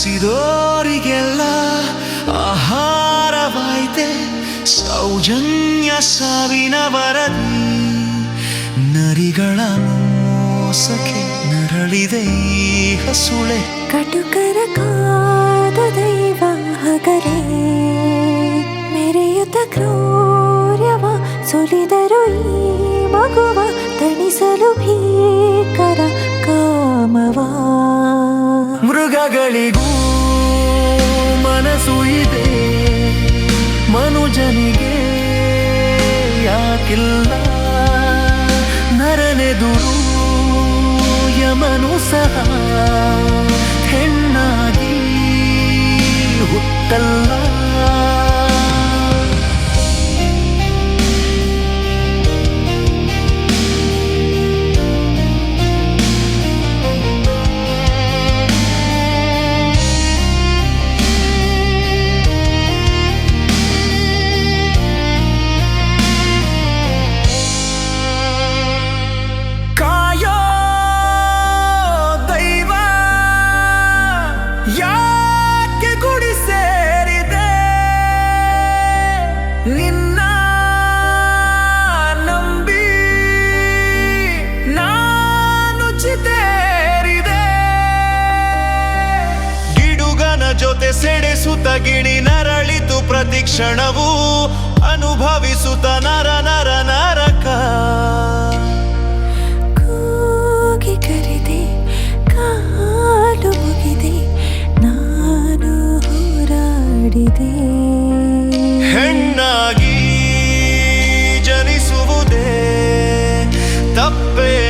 ಹಸಿದೋರಿಗೆಲ್ಲ ಆಹಾರವಾಯ್ತೆ. ಸೌಜನ್ಯ ಸಾವಿನ ವರದಿ. ನರಿಗಳ ಮೋಸಕ್ಕೆ ನರಳಿದೆ ಹಸುಳೆ. ಕಟುಕರ ಕಾದ ದೈವ ಹಗರೆ ಮೆರೆಯುತ್ತ ಕ್ರೂರ್ಯವ ಸುಲಿದರು ಈ ಮಗುವ. ತಣಿಸಲು ಭೀಕರ ಕಾಮವ. ಮೃಗಗಳಿಗೂ ಮನುಜನಿಗೆ ಯಾಕಿಲ್ಲ? ನರನೆದುರು ಯಮನು ಸಹ ಹೆಣ್ಣಾಗಿ ಸೆಡೆಸುತ್ತ ಗಿಣಿ ನರಳಿತು ಪ್ರತಿಕ್ಷಣವು ಅನುಭವಿಸುತ್ತ ನರ ನರ ನರಕ. ಕೂಗಿ ಕರೆದೆ ಕಾಲು ಮುಗಿದೆ ನಾನು ಹೋರಾಡಿದೆ. ಹೆಣ್ಣಾಗಿ ಜನಿಸುವುದೇ ತಪ್ಪೇನು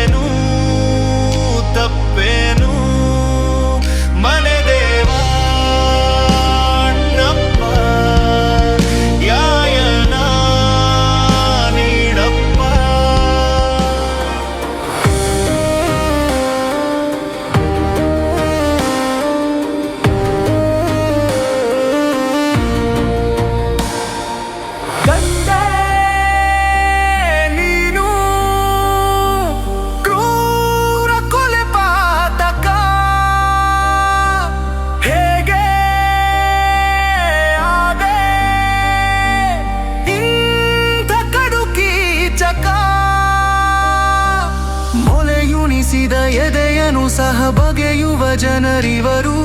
ಮೊಲೆಯುಣಿಸಿದ ಎದೆಯನು ಸಹ ಬಗೆಯುವ ಜನರಿವರು.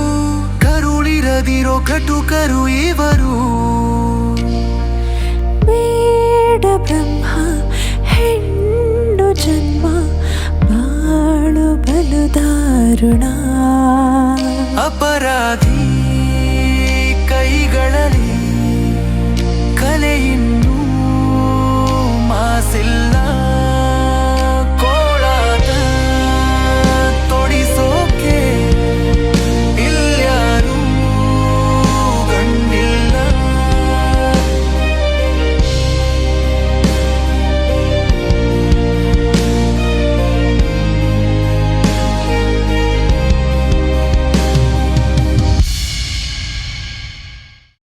ಕರುಳಿರದಿರೋ ಕಟುಕರು ಇವರು. ಬೇಡ ಬ್ರಹ್ಮ ಹೆಣ್ಣು ಜನ್ಮ ಬಾಳು ಬಲು ದಾರುಣ ಅಪರಾಧಿ